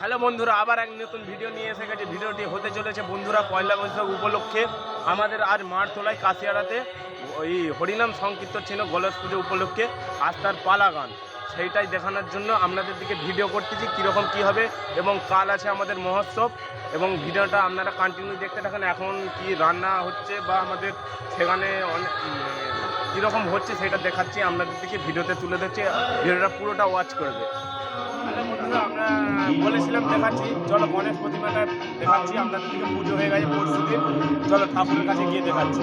Hello বন্ধুরা, আবার এক নতুন ভিডিও নিয়ে এসে গেছে। ভিডিওটি হতে চলেছে বন্ধুরা, পয়লা বৈশাখ উপলক্ষে। আমাদের আজ মারতলায় কাশিয়াড়াতে ওই হরিনাম সংকীর্তন ছিল গলস পুজো উপলক্ষে। আজ পালা গান। সেইটাই দেখানোর জন্য আপনাদের দিকে ভিডিও করতেছি, কীরকম কী হবে এবং কাল আছে আমাদের মহোৎসব। এবং ভিডিওটা আপনারা কন্টিনিউ দেখতে থাকেন। এখন কি রান্না হচ্ছে বা আমাদের সেখানে অনেক কীরকম হচ্ছে সেটা দেখাচ্ছি আপনাদের দিকে ভিডিওতে তুলে দিচ্ছি ভিডিওটা পুরোটা ওয়াচ করবে। আমরা বলেছিলাম দেখাচ্ছি। চলো গণেশ প্রতিমাটা দেখাচ্ছি আপনাদের পুজো হয়ে গেছে পরশু দিন। চলো ঠাকুরের কাছে গিয়ে দেখাচ্ছি।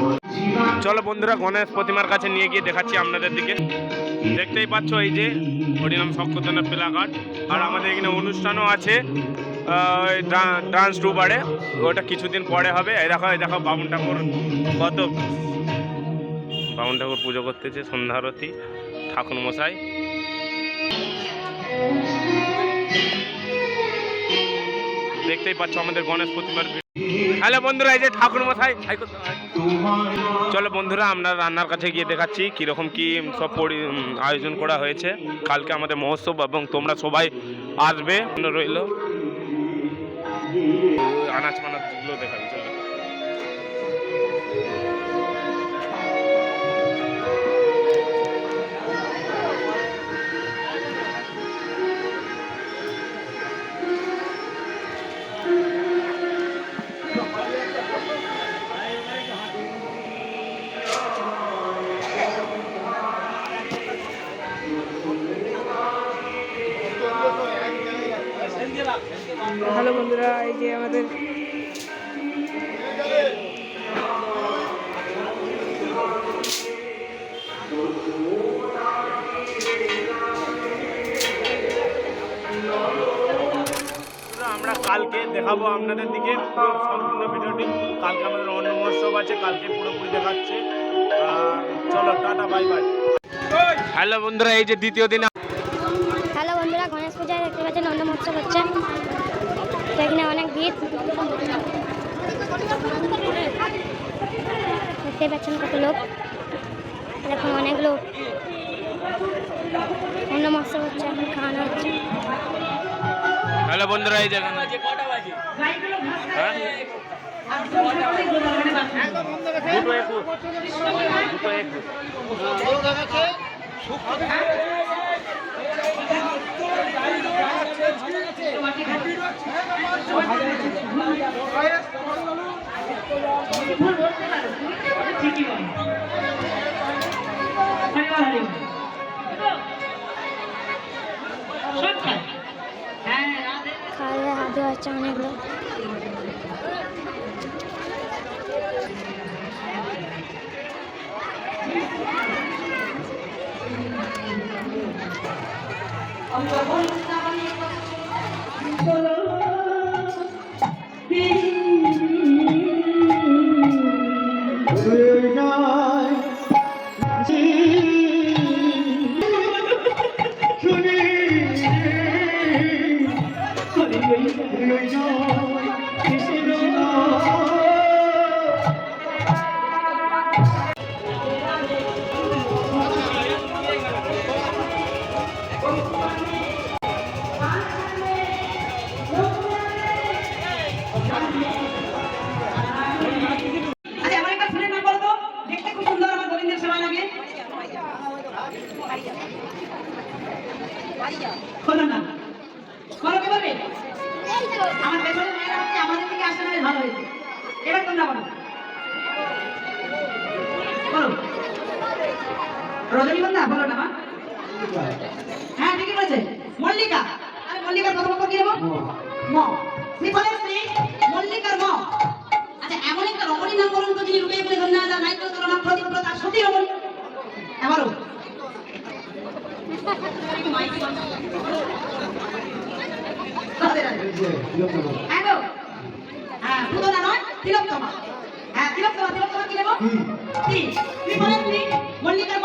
চলো বন্ধুরা গণেশ প্রতিমার কাছে নিয়ে গিয়ে দেখাচ্ছি আপনাদের দিকে দেখতেই পাচ্ছ এই যে হরিনাম সংকীর্তনের প্লাকার্ড আর আমাদের এখানে অনুষ্ঠানও আছে ডান্স টুবারে ওটা কিছুদিন পরে হবে। এই দেখো এই দেখো বামুন ঠাকুর কত বামুন ঠাকুর পুজো করতেছে সন্ধ্যারতি ঠাকুর মশাই দেখতেই পাচ্ছ আমাদের গণেশ প্রতিমার হ্যালো বন্ধুরা, এই যে ঠাকুর মশাই চলো বন্ধুরা, আমরা রান্নার কাছে গিয়ে দেখাচ্ছি কীরকম কি সব আয়োজন করা হয়েছে। কালকে আমাদের মহোৎসব এবং তোমরা সবাই আসবে রইল। আনাজ মানাজগুলো দেখাবি, চলো। হ্যালো বন্ধুরা এই যে আমাদের আমরা কালকে দেখাবো আপনাদের দিকে পুরো সম্পূর্ণ ভিডিওটি। কালকে আমাদের অন্য মহোৎসব আছে কালকে পুরোপুরি দেখাচ্ছে। আর চলো টাটা বাই বাই। হ্যালো বন্ধুরা এই যে দ্বিতীয় দিন হ্যালো বন্ধুরা গণেশ পূজায় দেখতে পাচ্ছেন অন্য মহোৎসব হচ্ছে। এখানে অনেক ভিড়। দেখতে পাচ্ছেন কত লোক। দেখুন অনেক লোক। অন্য মহোৎসব হচ্ছে এখন খাওয়ানো হচ্ছে। হ্যালো বন্ধুরা এই জায়গা হ্যাঁ? দুটো একুশ। দুটো একুশ খাওয়া হাত ধোয়া হচ্ছে অনেক লোক আচ্ছা খোলো না। খোলো কি বলবে আমার পেছনে মেয়েরা হচ্ছে আমাদের দিকে আসলে বেশ ভালো হয়েছে। এবার তোমরা বলো। বলো। রজনীগন্ধা বলো না হ্যাঁ ঠিকই বলেছে। মল্লিকা। আরে মল্লিকার প্রথম অক্ষর কি নেব ম। শ্রীফলের শ্রী মল্লিকার ম। আচ্ছা এমন একটা রমণীর নাম বলুন তো যিনি রূপে বলে ধন্যা যা নাইত্য তুলনা প্রতিব্রতা সতী রমণী। এবারও হ্যাঁ গো। হ্যাঁ পুতনা নয় তিলোত্তমা। হ্যাঁ তিলোত্তমা তিলোত্তমা কি নেব তি শ্রীফলের শ্রী মল্লিকার